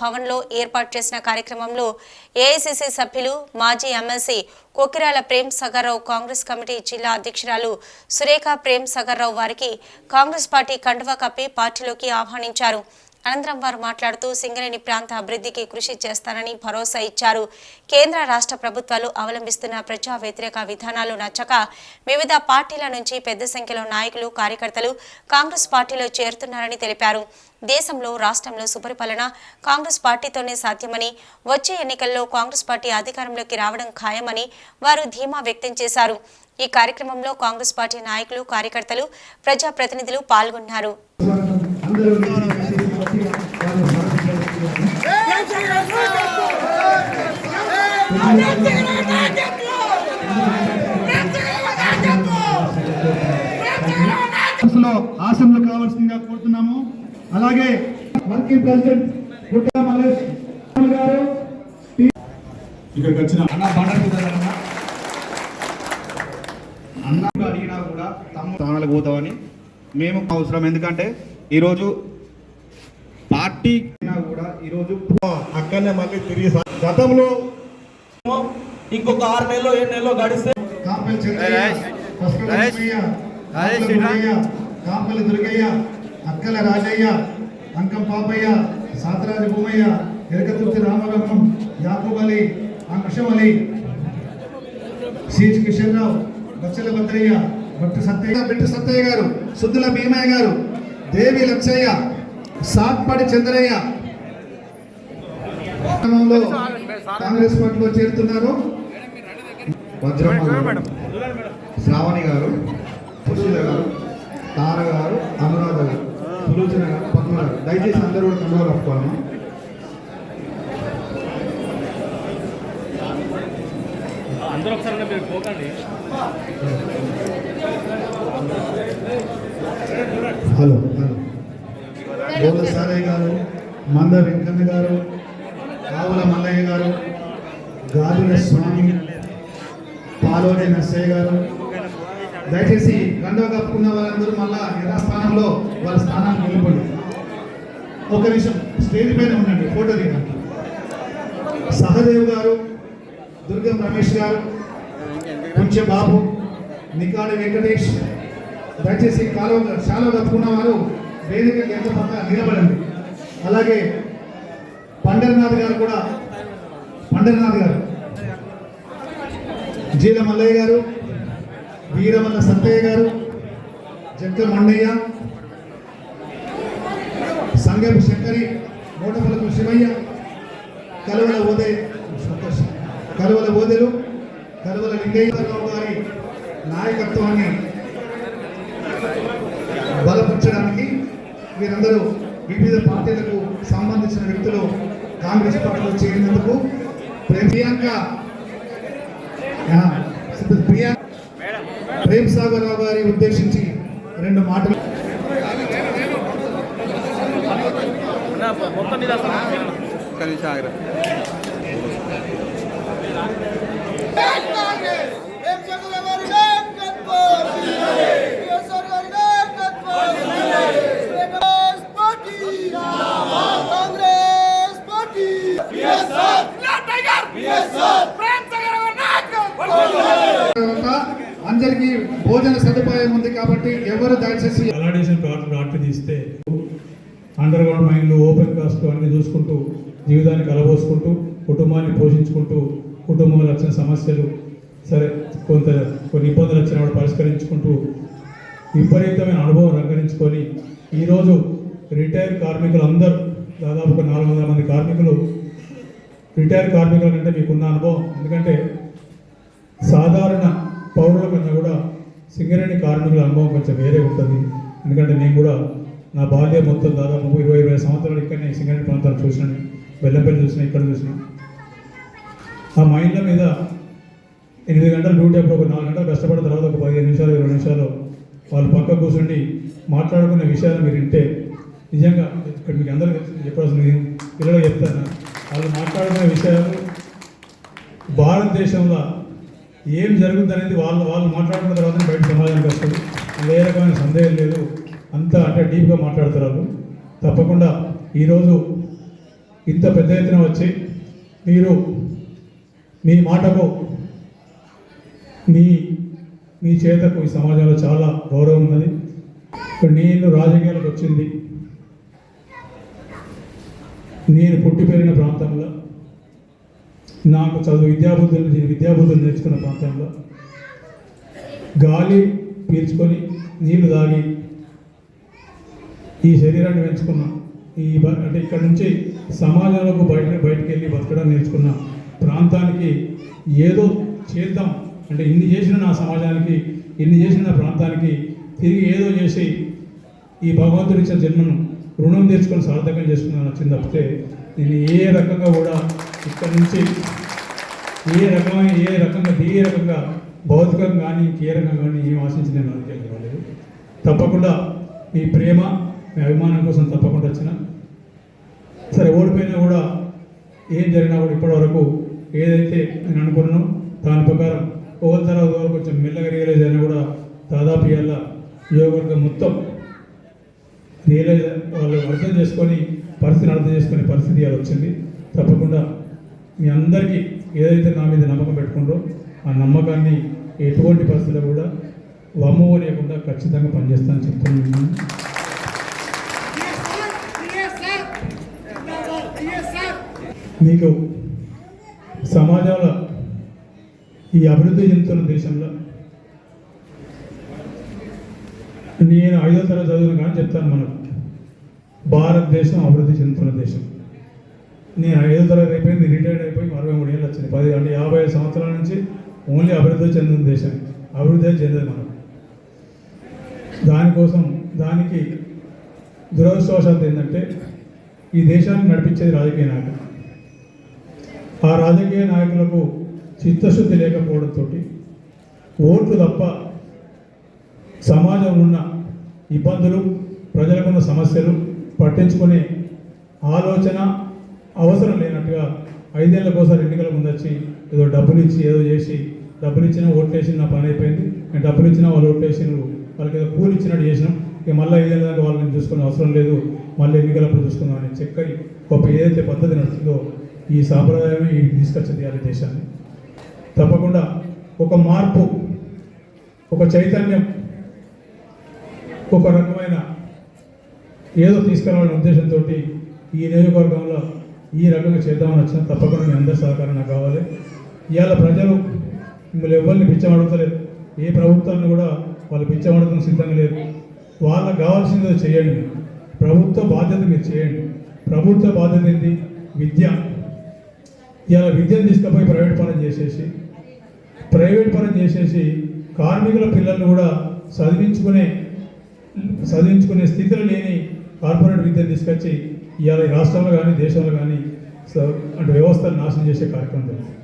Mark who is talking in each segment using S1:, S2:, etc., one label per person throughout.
S1: భవన్లో ఏర్పాటు చేసిన కార్యక్రమంలో ఏఐసిసి సభ్యులు మాజీ ఎమ్మెల్సీ కోకిరాల ప్రేమ్ సగర్రావు కాంగ్రెస్ కమిటీ జిల్లా అధ్యక్షురాలు సురేఖ ప్రేమ్ సగర్రావు వారికి కాంగ్రెస్ పార్టీ కండువా కప్పి పార్టీలోకి ఆహ్వానించారు. అనంతరం వారు మాట్లాడుతూ సింగరేణి ప్రాంత అభివృద్ధికి కృషి చేస్తానని భరోసా ఇచ్చారు. కేంద్ర రాష్ట్ర ప్రభుత్వాలు అవలంబిస్తున్న ప్రజా వ్యతిరేక విధానాలు నచ్చక వివిధ పార్టీల నుంచి పెద్ద సంఖ్యలో నాయకులు కార్యకర్తలు కాంగ్రెస్ పార్టీలో చేరుతున్నారని తెలిపారు. దేశంలో రాష్ట్రంలో సుపరిపాలన కాంగ్రెస్ పార్టీతోనే సాధ్యమని వచ్చే ఎన్నికల్లో కాంగ్రెస్ పార్టీ అధికారంలోకి రావడం ఖాయమని వారు ధీమా వ్యక్తం చేశారు. ఈ కార్యక్రమంలో కాంగ్రెస్ పార్టీ నాయకులు కార్యకర్తలు ప్రజాప్రతినిధులు పాల్గొన్నారు.
S2: లో ఆశంలో కావాల్సిందిగా కోరుతున్నాము. అలాగే వర్కింగ్ ప్రెసిడెంట్ గుట్టా మహేష్ గారు
S3: ఇక్కడికి వచ్చిన
S2: అన్న బండర్ అన్న అడిగినా కూడా తమ స్థానాలకు పోతామని మేము అవసరం ఎందుకంటే ఈరోజు పార్టీ అయినా కూడా ఈరోజు
S3: అక్కడనే మళ్ళీ తిరిగి గతంలో
S4: ఇంకొక ఆరు నెలలో ఏడు నెలలో గడిస్తే.
S2: కాంపల్లి దుర్గయ్య అక్కల రాజయ్య అంకం పాపయ్య సాతరాజు భూమయ్య ఎరకతుర్తి రామబ్రహ్మం యాకూబ్ అలీ అంకుశం అలీ సిహెచ్ కిషన్ రావు బచ్చల భద్రయ్య భట్టు సత్తయ్య బిట్టు సత్తయ్య గారు సుద్దుల భీమయ్య గారు దేవి లక్షయ్య సాత్పడి చంద్రయ్య. కాంగ్రెస్ పార్టీలో చేరుతున్నారు. వజ్రమ్మ శ్రావణి గారు సుశీల గారు తార గారు అనురాధ గారు సులోచన గారు పద్మ గారు. దయచేసి అందరూ కూడా కండువా కప్పుకోవాలి.
S4: అందరూ ఒకసారి మీరు పోకండి.
S2: Hello hello. గోల సారయ్య గారు మంద వెంకన్న గారు ఆవుల మల్లయ్య గారు గాజుల స్వామి పాలోనే నర్సయ్య గారు దయచేసి కండువ కప్పుకున్న వాళ్ళందరూ మళ్ళా యథాస్థానంలో వాళ్ళ స్థానాన్ని నిలబడి ఒక నిమిషం స్టేజ్ పైన ఉండండి ఫోటో దిగండి. సహదేవ్ గారు దుర్గం రమేష్ గారు కొంచెం బాబు నికాడ వెంకటేష్ దయచేసి కాలువ చాలా కప్పుకున్న వారు వేదిక ఎంత పక్క నిలబడండి. అలాగే పండర్నాథ్ గారు కూడా పండర్నాథ్ గారు జీల మల్లయ్య గారు వీరమల్ల సత్తయ్య గారు జక్క మండయ్య సంగపు శంకరి మూటపలకు శివయ్య కలువల ఓదే కలువల ఓదెలు కలువల లింగయ్యరావు గారి నాయకత్వాన్ని బలపరచడానికి వీరందరూ వివిధ పార్టీలకు సంబంధించిన వ్యక్తులు కాంగ్రెస్ పార్టీలో చేరినందుకు ప్రియాంక ప్రియా ప్రేమ్ సాగర్ రావు గారి ఉద్దేశించి రెండు మాటలు.
S4: మొత్తం మీద
S2: తర్వాత అందరికీ భోజన సదుపాయం ఉంది కాబట్టి ఎవరు దయచేసి
S3: అలాడేషన్ ప్లాట్ నాటి తీస్తే అండర్ గ్రౌండ్ మైన్లు ఓపెన్ కాస్ట్ అన్ని చూసుకుంటూ జీవితాన్ని కలబోసుకుంటూ కుటుంబాన్ని పోషించుకుంటూ కుటుంబంలో వచ్చిన సమస్యలు సరే కొంత కొన్ని ఇబ్బందులు వచ్చిన వచ్చినప్పుడు పరిష్కరించుకుంటూ విపరీతమైన అనుభవం రంగరించుకొని ఈరోజు రిటైర్ కార్మికులు అందరూ దాదాపు ఒక నాలుగు వందల మంది కార్మికులు రిటైర్ కార్మికుల కంటే మీకున్న అనుభవం. ఎందుకంటే సాధారణ పౌరుల కన్నా కూడా సింగరేణి కార్మికుల అనుభవం కొంచెం వేరే ఉంటుంది. ఎందుకంటే నేను కూడా నా బాల్యం మొత్తం దాదాపు ఇరవై ఇరవై సంవత్సరాలు ఇక్కడనే సింగరేణి ప్రాంతాలు చూసినాను. బెల్లంపల్లి చూసిన ఇక్కడ చూసిన. ఆ మైండ్ల మీద ఎనిమిది గంటలు డ్యూటీ అప్పుడు ఒక నాలుగు గంటలు కష్టపడిన తర్వాత ఒక పదిహేను నిమిషాలు ఇరవై నిమిషాలు వాళ్ళు పక్క కూర్చుండి మాట్లాడుకునే విషయాలు మీరు వింటే నిజంగా ఇక్కడ మీకు అందరూ చెప్పాల్సింది పిల్లలు చెప్తాను. వాళ్ళు మాట్లాడుకునే విషయాలు భారతదేశంలో ఏం జరుగుతుందనేది వాళ్ళు వాళ్ళు మాట్లాడుకున్న తర్వాత బయట సమాజానికి వస్తుంది. ఏ రకమైన సందేహం లేదు. అంతా అంటే డీప్గా మాట్లాడుతున్నారు తప్పకుండా ఈరోజు ఇంత పెద్ద ఎత్తున వచ్చి మీరు మీ మాటకు మీ మీ చేతకు ఈ సమాజంలో చాలా గౌరవం ఉన్నది. ఇప్పుడు నేను రాజకీయాలకు వచ్చింది. నేను పుట్టి పెరిగిన ప్రాంతంలో నాకు చదువు విద్యాబుద్ధులు నేను విద్యాబుద్ధులు నేర్చుకున్న ప్రాంతంలో గాలి పీల్చుకొని నీళ్ళు తాగి ఈ శరీరాన్ని పెంచుకున్న ఈ బ- అంటే ఇక్కడ నుంచి సమాజంలోకి బయట బయటకు వెళ్ళి బతకడం నేర్చుకున్న ప్రాంతానికి ఏదో చేద్దాం. అంటే ఇన్ని చేసిన నా సమాజానికి ఇన్ని చేసిన నా ప్రాంతానికి తిరిగి ఏదో చేసి ఈ భగవంతుడి జన్మను రుణం తీర్చుకొని సార్థకం చేసుకున్నాను వచ్చింది తప్పితే నేను ఏ రకంగా కూడా ఇక్కడ నుంచి ఏ రకమైన ఏ రకంగా ఏ రకంగా భౌతికంగా కానీ ఏ రకంగా కానీ ఏం ఆశించి నేను రాజకీయాలకు రాలేదు. తప్పకుండా మీ ప్రేమ మీ అభిమానం కోసం తప్పకుండా వచ్చిన. సరే ఓడిపోయినా కూడా ఏం జరిగినా కూడా ఇప్పటివరకు ఏదైతే నేను అనుకున్నానో దాని ప్రకారం ఓవర్ తర్వాత వరకు కొంచెం మెల్లగా రియలైజ్ అయినా కూడా దాదాపు ఇవాళ యువవర్గం మొత్తం రియలైజ్ వాళ్ళు అర్థం చేసుకొని పరిస్థితిని అర్థం చేసుకునే పరిస్థితి ఇవాళ వచ్చింది. తప్పకుండా మీ అందరికీ ఏదైతే నా మీద నమ్మకం పెట్టుకుంటో ఆ నమ్మకాన్ని ఎటువంటి పరిస్థితుల్లో కూడా వమ్ము లేకుండా ఖచ్చితంగా పనిచేస్తానని చెప్తున్నాను. మీకు సమాజంలో ఈ అభివృద్ధి చెందుతున్న దేశంలో నేను ఐదో తరగతి చదువును కానీ చెప్తాను మనకు భారతదేశం అభివృద్ధి చెందుతున్న దేశం. నేను ఐదో తరగతి అయిపోయింది రిటైర్డ్ అయిపోయి అరవై మూడు ఏళ్ళు వచ్చింది. పది అంటే యాభై ఐదు సంవత్సరాల నుంచి ఓన్లీ అభివృద్ధి చెందిన దేశం. అభివృద్ధి చెందేది మనం. దానికోసం దానికి దురదృష్టవశాత్తు ఏంటంటే ఈ దేశాన్ని నడిపించేది రాజకీయ నాయకులు. ఆ రాజకీయ నాయకులకు చిత్తశుద్ధి లేకపోవడంతో ఓట్లు తప్ప సమాజంలో ఉన్న ఇబ్బందులు ప్రజలకున్న సమస్యలు పట్టించుకునే ఆలోచన అవసరం లేనట్టుగా ఐదేళ్ళకోసారి ఎన్నికల ముందు వచ్చి ఏదో డబ్బులు ఇచ్చి ఏదో చేసి డబ్బులు ఇచ్చినా ఓట్లు నా పని అయిపోయింది నేను డబ్బులు ఇచ్చినా వాళ్ళు ఓట్లు వాళ్ళకి ఏదో పూలు ఇచ్చినట్టు చేసినాం. ఇక మళ్ళీ ఐదేళ్ళ దాకా వాళ్ళని చూసుకునే అవసరం లేదు. మళ్ళీ ఎన్నికలప్పుడు చూసుకుందాం అని చక్కని ఒక ఏదైతే పద్ధతి నడుస్తుందో ఈ సాంప్రదాయమే ఈ తీసుకొచ్చింది ఈ దేశాన్ని. తప్పకుండా ఒక మార్పు ఒక చైతన్యం ఒక రకమైన ఏదో తీసుకురావాలనే ఉద్దేశంతో ఈ నియోజకవర్గంలో ఈ రకంగా చేద్దామని వచ్చిన తప్పకుండా మీ అందరి సహకారం నాకు కావాలి. ఇవాళ ప్రజలు మిమ్మల్ని ఎవరిని పిచ్చం అడుగుతలేరు ఏ ప్రభుత్వాన్ని కూడా వాళ్ళు పిచ్చం సిద్ధంగా లేరు. వాళ్ళకి కావాల్సింది చేయండి. ప్రభుత్వ బాధ్యత మీరు చేయండి. ప్రభుత్వ బాధ్యత ఏంటి? విద్య. ఇవాళ విద్యను తీసుకుపోయి ప్రైవేట్ పనులు చేసేసి ప్రైవేట్ పనులు చేసేసి కార్మికుల పిల్లల్ని కూడా చదివించుకునే చదివించుకునే స్థితిలో లేని కార్పొరేట్ విద్యను తీసుకొచ్చి ఇవాళ రాష్ట్రంలో కానీ దేశంలో కానీ స- అంటే వ్యవస్థను నాశనం చేసే కార్యక్రమం జరుగుతుంది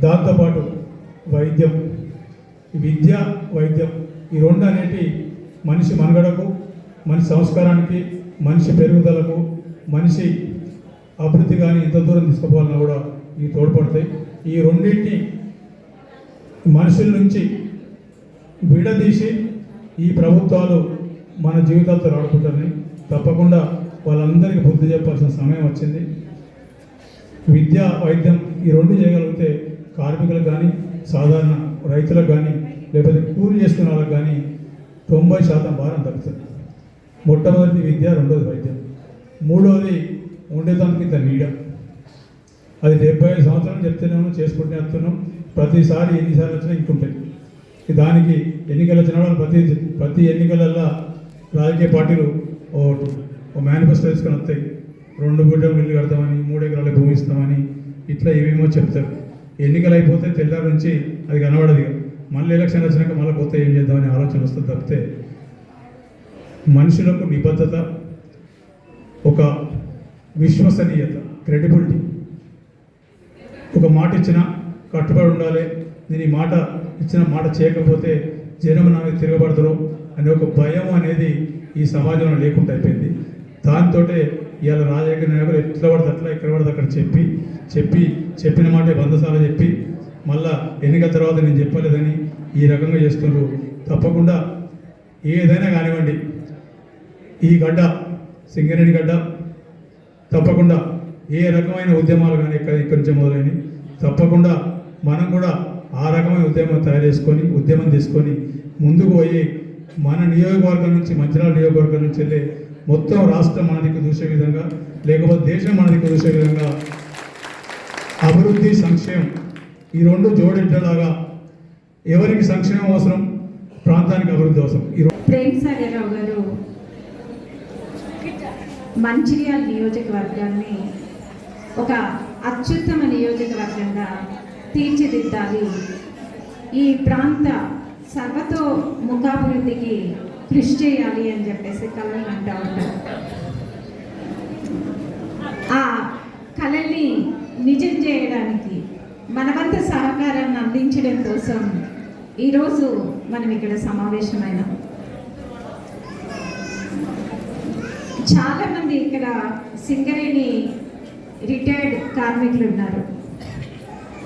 S3: దాంతోపాటు వైద్యం విద్య వైద్యం ఈ రెండు అనేటి మనిషి మనుగడకు మనిషి సంస్కారానికి మనిషి పెరుగుదలకు మనిషి అభివృద్ధి కానీ ఎంత దూరం తీసుకుపోవాలన్నా కూడా ఇవి తోడ్పడతాయి. ఈ రెండింటిని మనుషుల నుంచి విడదీసి ఈ ప్రభుత్వాలు మన జీవితాలతో రాడుకుంటున్నాయి. తప్పకుండా వాళ్ళందరికీ బుద్ధి చెప్పాల్సిన సమయం వచ్చింది. విద్య వైద్యం ఈ రెండు చేయగలిగితే కార్మికులకు కానీ సాధారణ రైతులకు కానీ లేకపోతే కూలి చేసుకునే వాళ్ళకి కానీ తొంభై శాతం భారం తగ్గుతుంది మొట్టమొదటి విద్య రెండోది వైద్యం. మూడోది ఉండేదానికి ఇంత నీడ. అది డెబ్బై ఐదు సంవత్సరాలు చెప్తున్నాము చేసుకుంటే వస్తున్నాం. ప్రతిసారి ఎన్నిసార్లు వచ్చినా ఇంకుంటాయి. దానికి ఎన్నికలు వచ్చిన వాళ్ళు ప్రతి ప్రతి ఎన్నికలల్లో రాజకీయ పార్టీలు ఓటు ఓ మేనిఫెస్టో తీసుకొని వస్తాయి రెండు గుడ్డలు ఇల్లు కడతామని మూడు ఎకరాల భూమి ఇస్తామని ఇట్లా ఏమేమో చెప్తారు. ఎన్నికలు అయిపోతే తెల్లారి నుంచి అది కనబడదు మళ్ళీ ఎలక్షన్ వచ్చినాక మళ్ళీ కొత్త ఏం చేద్దామని ఆలోచన వస్తుంది తప్పితే మనుషులకు నిబద్ధత ఒక విశ్వసనీయత క్రెడిబిలిటీ ఒక మాట ఇచ్చిన కట్టుబడి ఉండాలి. నేను ఈ మాట ఇచ్చిన మాట చేయకపోతే జనం నా మీద తిరగబడతారు అనే ఒక భయం అనేది ఈ సమాజంలో లేకుండా అయిపోయింది. దాంతో ఇవాళ రాజకీయ నాయకులు ఎట్లా పడితే అట్లా ఎక్కడ పడితే అక్కడ చెప్పి చెప్పి చెప్పిన మాట వందసార్లు చెప్పి మళ్ళా ఎన్నికల తర్వాత నేను చెప్పలేదని ఈ రకంగా చేస్తున్నారు తప్పకుండా ఏదైనా కానివ్వండి ఈ గడ్డ సింగరేణి గడ్డ తప్పకుండా ఏ రకమైన ఉద్యమాలు కానీ ఇక్కడ ఇక్కడి నుంచి మొదలైనవి తప్పకుండా మనం కూడా ఆ రకమైన ఉద్యమం తయారు చేసుకొని ఉద్యమం తీసుకొని ముందుకు పోయి మన నియోజకవర్గం నుంచి మంచిరాల నియోజకవర్గం నుంచి వెళ్ళే మొత్తం రాష్ట్రం మన చూసే విధంగా లేకపోతే దేశం మన చూసే విధంగా అభివృద్ధి సంక్షేమం ఈ రెండు జోడించేలాగా ఎవరికి సంక్షేమం అవసరం ప్రాంతానికి అభివృద్ధి అవసరం. ఈ
S5: ప్రేమ్ సాగర్ గారు మంచిర్యాల నియోజకవర్గాన్ని ఒక అత్యుత్తమ నియోజకవర్గంగా తీర్చిదిద్దాలి. ఈ ప్రాంత సర్వతో ముఖాభివృద్ధికి కృషి చేయాలి అని చెప్పేసి కళలు అంటూ ఉంటారు. ఆ కళల్ని నిజం చేయడానికి మనమంత సహకారాన్ని అందించడం కోసం ఈరోజు మనం ఇక్కడ సమావేశమైన. చాలా మంది ఇక్కడ సింగరేణి రిటైర్డ్ కార్మికులు ఉన్నారు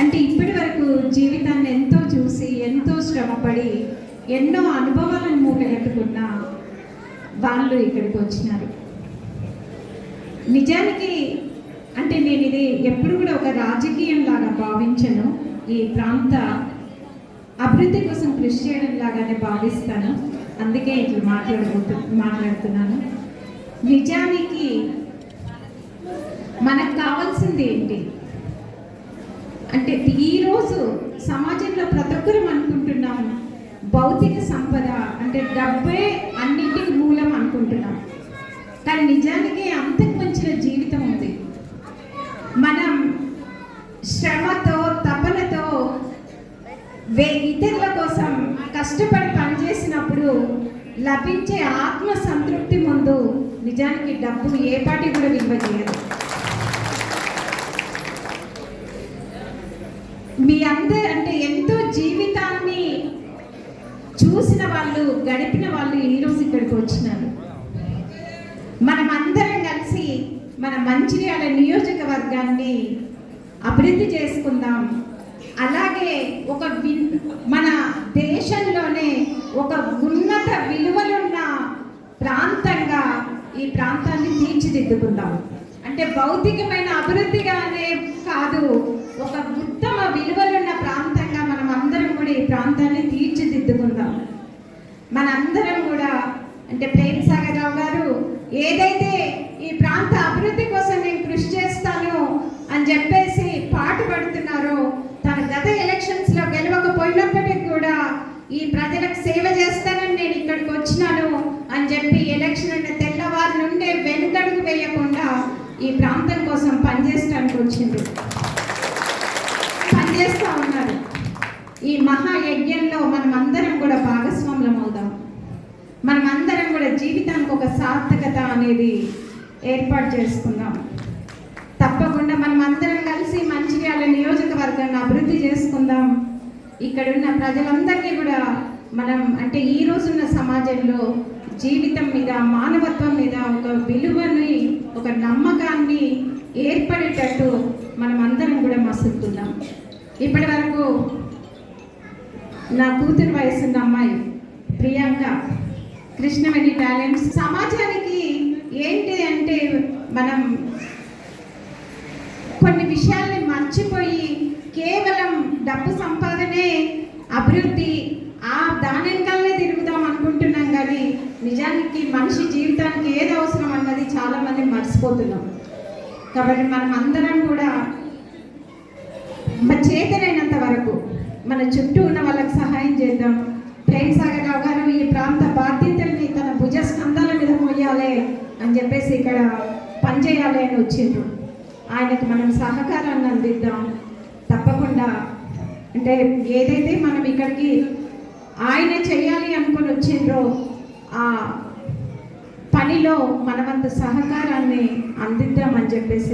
S5: అంటే ఇప్పటి వరకు జీవితాన్ని ఎంతో చూసి ఎంతో శ్రమపడి ఎన్నో అనుభవాలను మూటగట్టుకున్న వాళ్ళు ఇక్కడికి వచ్చినారు. నిజానికి అంటే నేను ఇది ఎప్పుడు కూడా ఒక రాజకీయం లాగా భావించను. ఈ ప్రాంత అభివృద్ధి కోసం కృషి చేయడం లాగానే భావిస్తాను. అందుకే ఇట్లా మాట్లాడబోతు మాట్లాడుతున్నాను. నిజానికి మనకు కావాల్సింది ఏంటి? అంటే ఈరోజు సమాజంలో ప్రతి ఒక్కరం అనుకుంటున్నాము. భౌతిక సంపద అంటే డబ్బే అన్నింటికి మూలం అనుకుంటున్నాం. కానీ నిజానికి అంతకు మించిన జీవితం ఉంది. మనం శ్రమతో తపనతో వే ఇతరుల కోసం కష్టపడి పనిచేసినప్పుడు లభించే ఆత్మ సంతృప్తి ముందు నిజానికి డబ్బు ఏ పాటి కూడా విలువ చేయదు. మీ అందరు అంటే ఎంతో జీవితాన్ని చూసిన వాళ్ళు గడిపిన వాళ్ళు ఈరోజు ఇక్కడికి వచ్చినారు. మనం అందరం కలిసి మన మంచిర్యాల నియోజకవర్గాన్ని అభివృద్ధి చేసుకుందాం. అలాగే ఒక వి- మన దేశంలోనే ఒక ఉన్నత విలువలున్న ప్రాంతంగా ఈ ప్రాంతాన్ని తీర్చిదిద్దుకుందాం. అంటే భౌతికమైన అభివృద్ధిగానే కాదు ఒక ఉత్తమ విలువలున్న ప్రాంతంగా మనం అందరం కూడా ఈ ప్రాంతాన్ని తీర్చి మనందరం కూడా అంటే ప్రేమ్ సాగర్ రావు గారు ఏదైతే ఈ ప్రాంత అభివృద్ధి కోసం నేను కృషి చేస్తాను అని చెప్పేసి పాటు పడుతున్నారో తన గత ఎలక్షన్స్లో గెలవకపోయినప్పటికీ కూడా ఈ ప్రజలకు సేవ చేస్తానని నేను ఇక్కడికి వచ్చినాను అని చెప్పి ఎలక్షన్ అంటే తెల్లవారు నుండే వెనుకడుగు వేయకుండా ఈ ప్రాంతం కోసం పనిచేస్తానికి వచ్చింది. పనిచేస్తూ ఉన్నారు. ఈ మహాయజ్ఞంలో మనం అందరం కూడా భాగస్వాములం అవుదాం. మనం అందరం కూడా జీవితానికి ఒక సార్థకత అనేది ఏర్పాటు చేసుకుందాం. తప్పకుండా మనం అందరం కలిసి మంచిర్యాల నియోజకవర్గాన్ని అభివృద్ధి చేసుకుందాం. ఇక్కడున్న ప్రజలందరినీ కూడా మనం అంటే ఈ రోజున్న సమాజంలో జీవితం మీద మానవత్వం మీద ఒక విలువని ఒక నమ్మకాన్ని ఏర్పడేటట్టు మనం అందరం కూడా మసులుతున్నాం ఇప్పటి వరకు నా కూతురు వయసున్న అమ్మాయి ప్రియాంక కృష్ణవేణి టాలెంట్స్. సమాజానికి ఏంటి అంటే మనం కొన్ని విషయాల్ని మర్చిపోయి కేవలం డబ్బు సంపాదనే అభివృద్ధి ఆ దాని వెనకాలనే తిరుగుదాం అనుకుంటున్నాం కానీ నిజానికి మనిషి జీవితానికి ఏది అవసరం అన్నది చాలామంది మర్చిపోతున్నాం కాబట్టి మనం అందరం కూడా మన మన చుట్టూ ఉన్న వాళ్ళకి సహాయం చేద్దాం. ప్రేమ్ సాగర్ రావు గారు ఈ ప్రాంత బాధ్యతల్ని తన భుజ స్కంధాల మీద మోయాలి అని చెప్పేసి ఇక్కడ పనిచేయాలి అని వచ్చిండ్రు. ఆయనకు మనం సహకారాన్ని అందిద్దాం. తప్పకుండా. అంటే ఏదైతే మనం ఇక్కడికి ఆయన చేయాలి అనుకొని వచ్చిండ్రో ఆ పనిలో మనమంత సహకారాన్ని అందిద్దామని చెప్పేసి